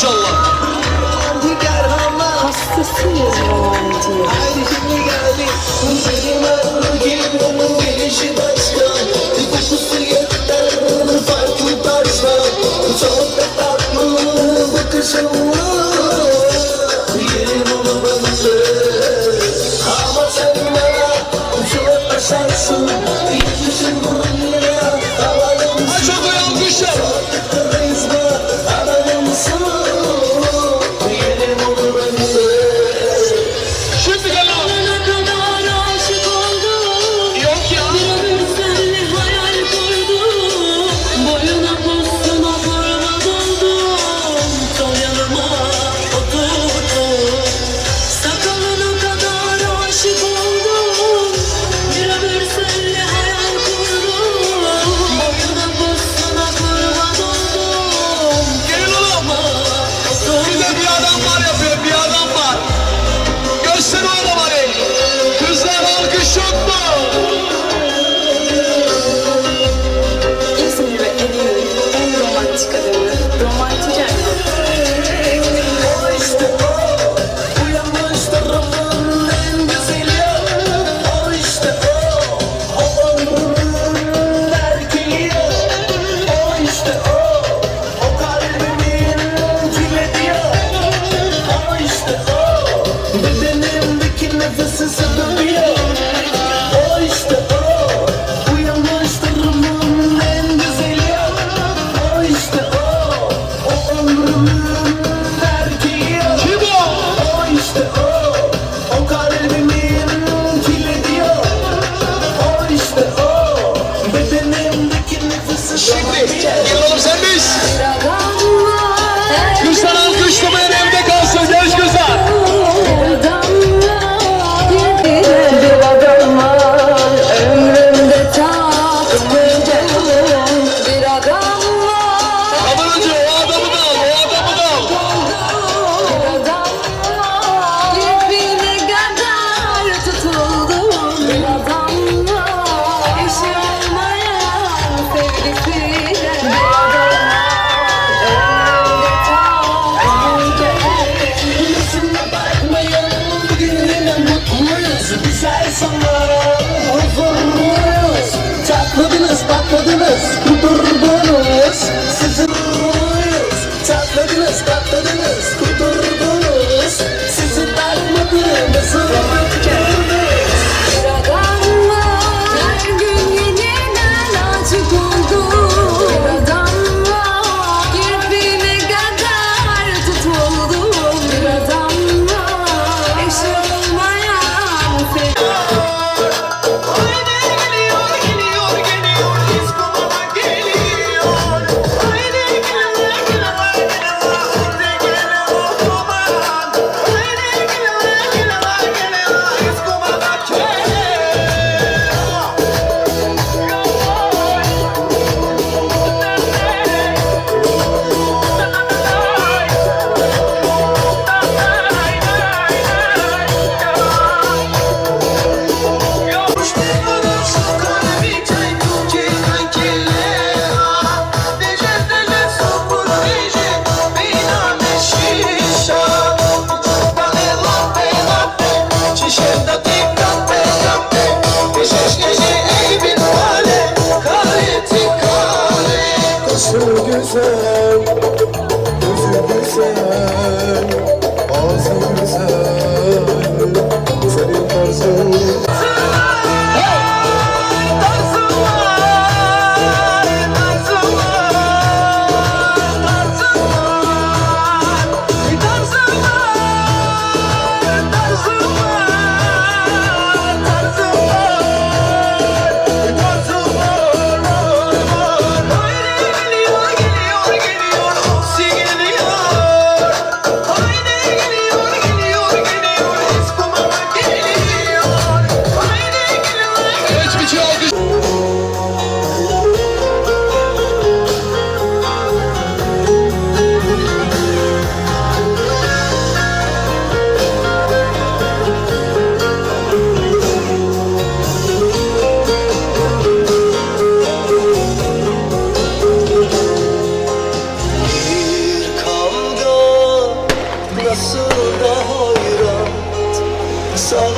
maşallah. Hastasıyım geldi. Bu benim adım gibi onun gelişi başka. Kokusu. Çok tatlı bakışın Yerim onu Ama sen bana uçup aşarsın. Yetişin bunu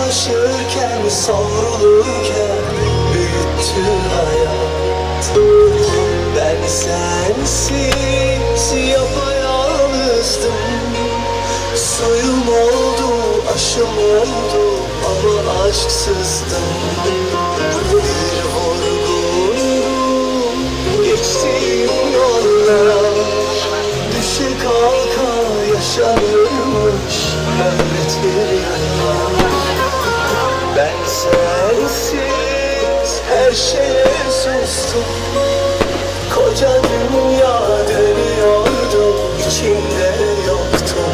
Savaşırken savrulurken büyüttü hayat. Ben sensiz yapayalnızdım. Suyum oldu, aşım oldu ama aşksızdım. Bir vurgundum, geçtiğim yollar Düşe kalka yaşanırmış. Ömret bir yollar Ben sensiz her şeye sustum. Koca dünya dönüyordu, içimde yoktum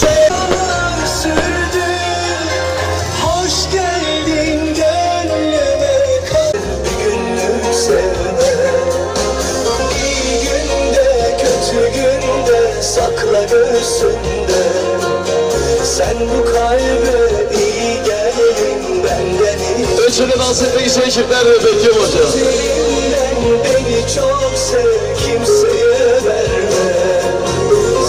Seneler sürdü Hoş geldin gönlüme Bir günlük sevme İyi günde kötü günde Sakla göğsünde Sen bu kalbe Ölçüde dans etmek isteyen çiftler ve bekliyorum hocam. Beni çok sev Kimseye verme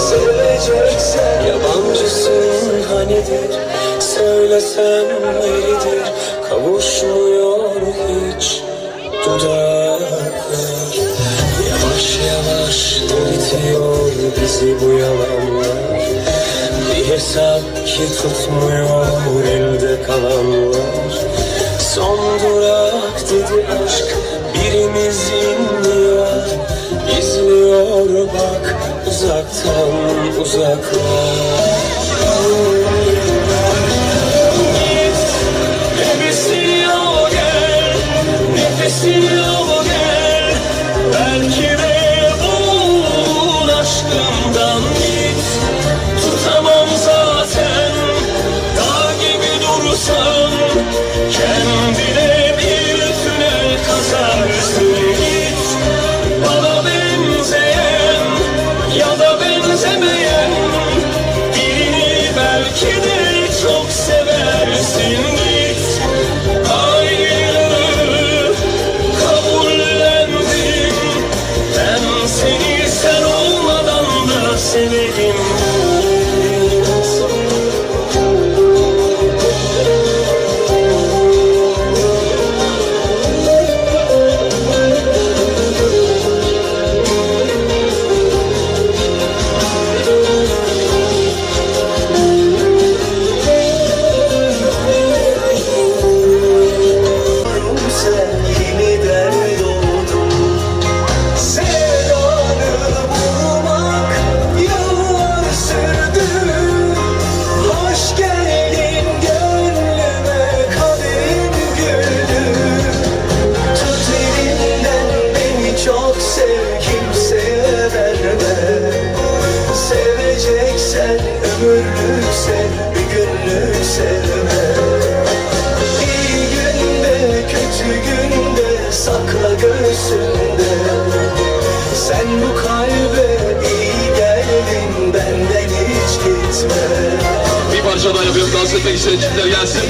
Seveceksen Yabancısın hanidir Söylesem neydir Kavuşmuyor hiç Dudaklar. Yavaş yavaş bitiyor bizi bu yalanlar hesap ki tutmuyor elde kalanlar. Son durak dedi aşk birimiz inliyor. İzliyor bak uzaktan uzaklar. Nefesini al gel, nefesini kalbe iyi geldin benden hiç gitme. Bir parça daha yapıyorum dans etmek isteyen çiftler gelsin.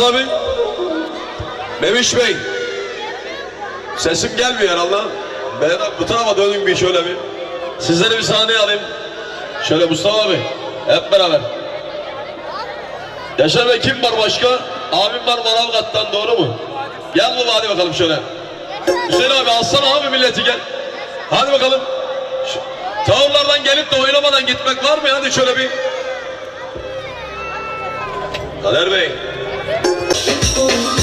Az abi. Memiş Bey. Sesim gelmiyor herhalde. Ben bu tarafa dönün bir şöyle bir. Sizleri bir sahneye alayım. Şöyle Mustafa abi. Hep beraber. Yaşar Bey kim var başka? Abim var Manavgat'tan doğru mu? Gel baba hadi bakalım şöyle. Hüseyin abi alsana abi milleti gel. Hadi bakalım. Şu, gelip de oynamadan gitmek var mı? Hadi şöyle bir. Kader Bey. Allah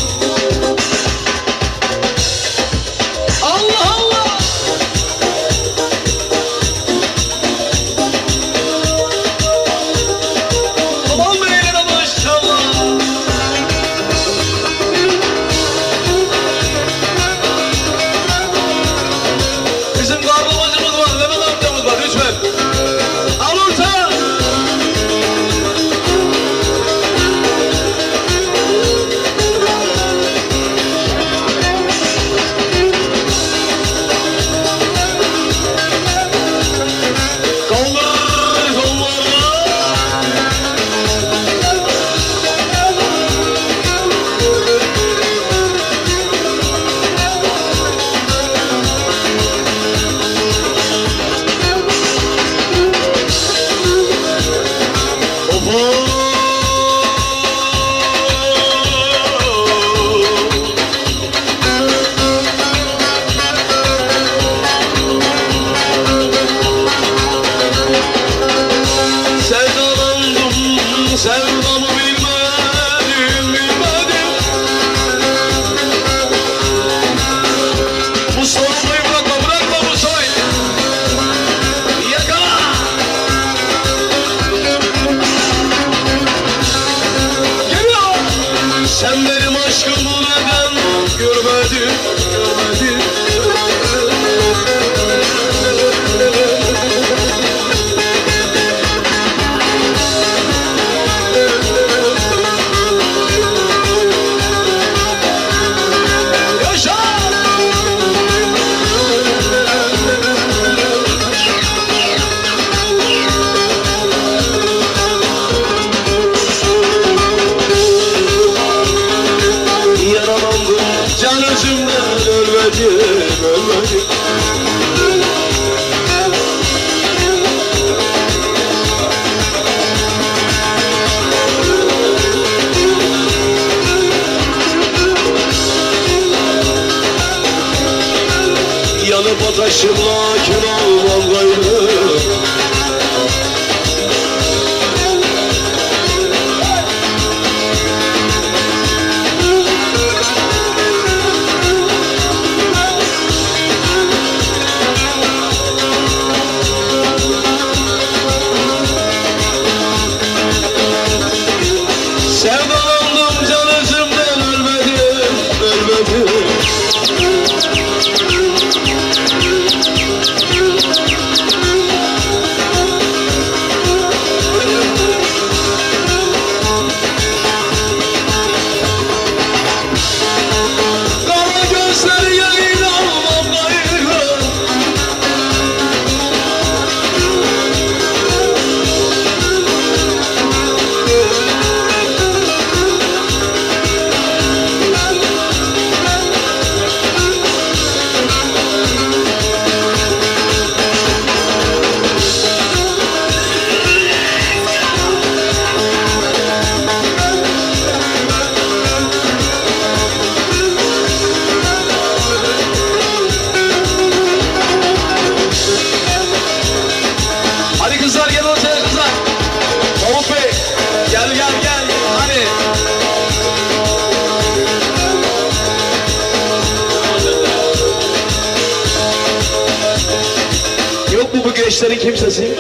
egípcios assim,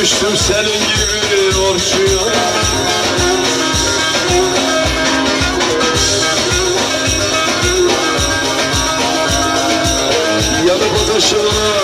düştüm senin gibi orçuya. Yanıp ateşime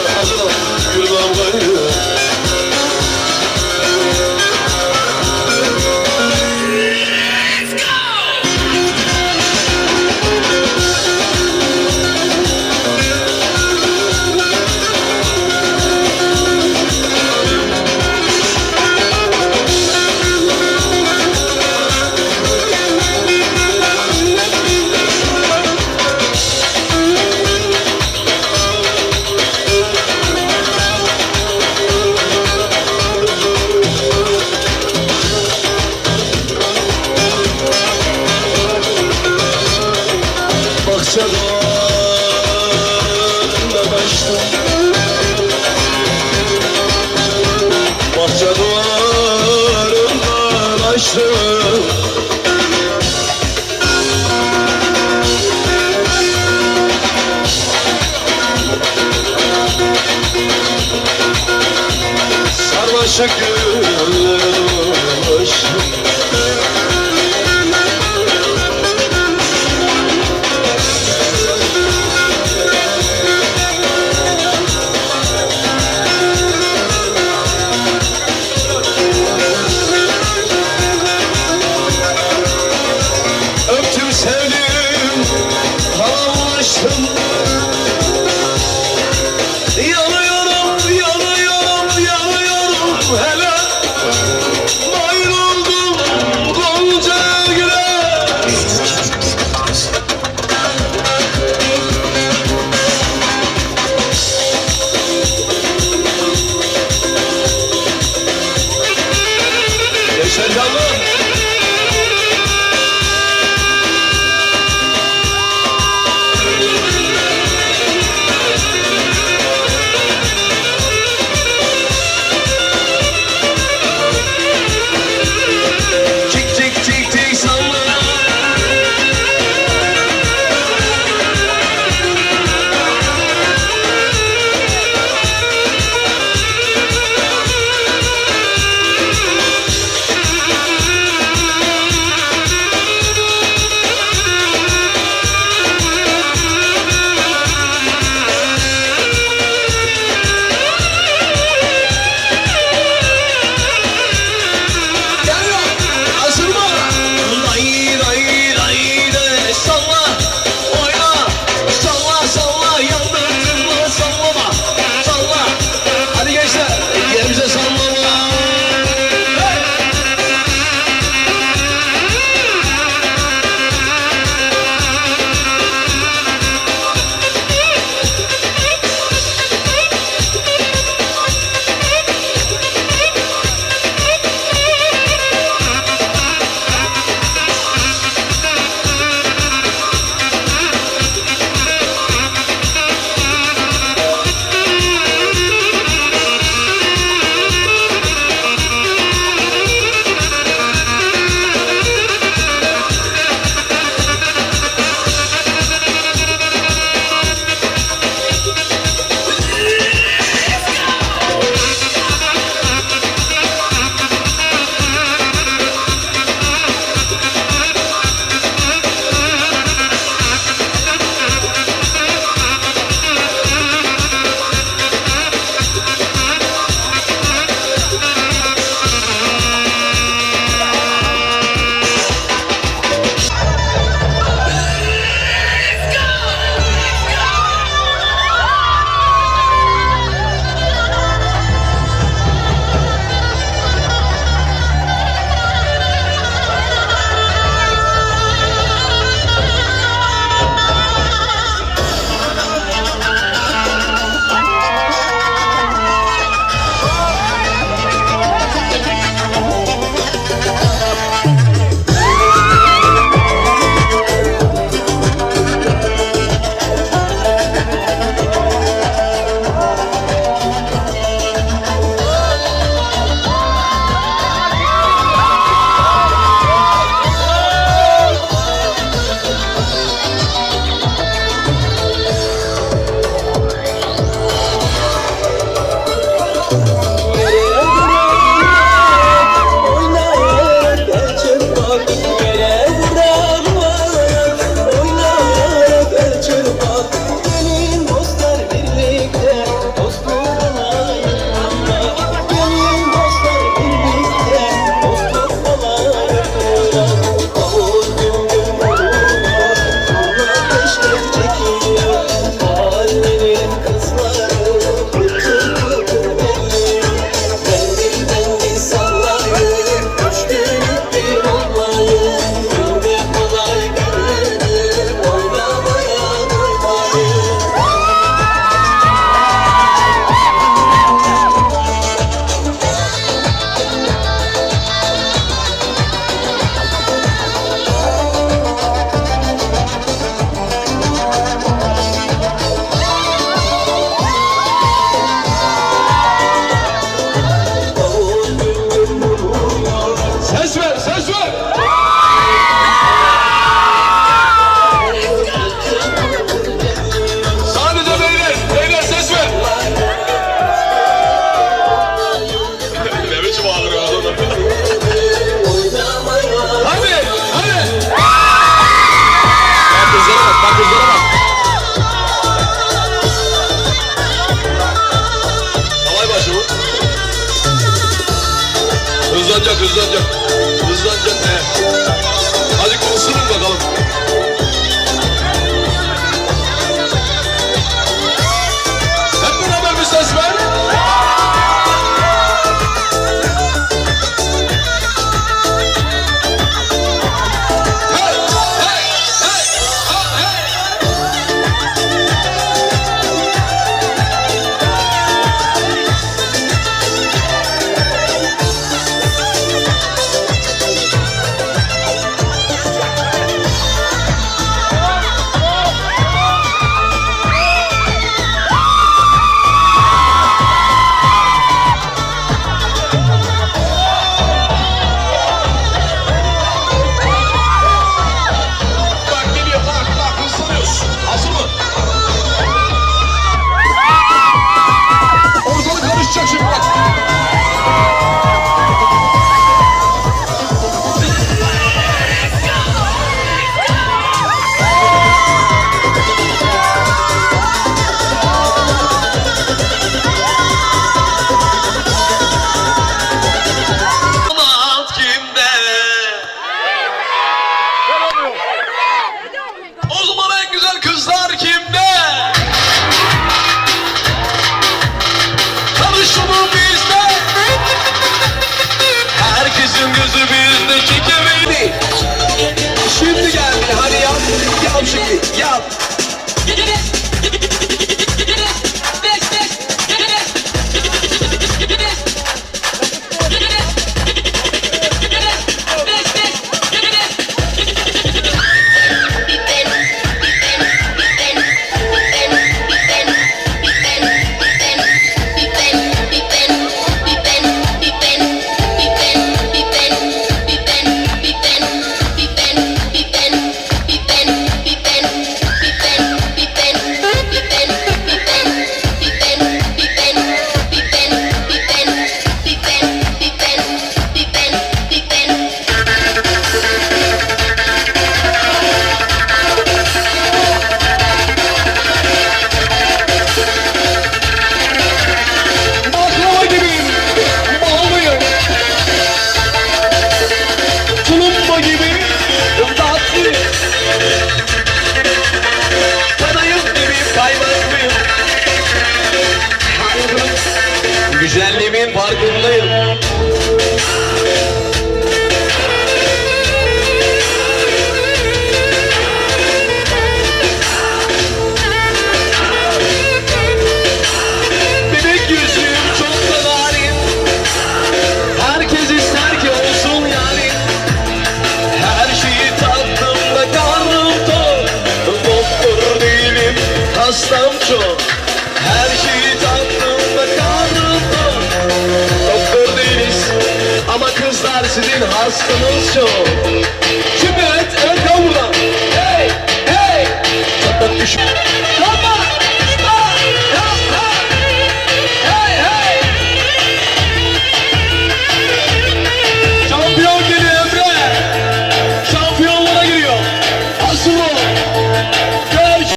Bahçedoğan'da başta Bahçedoğan'da başta Sarmaşık gülleri başında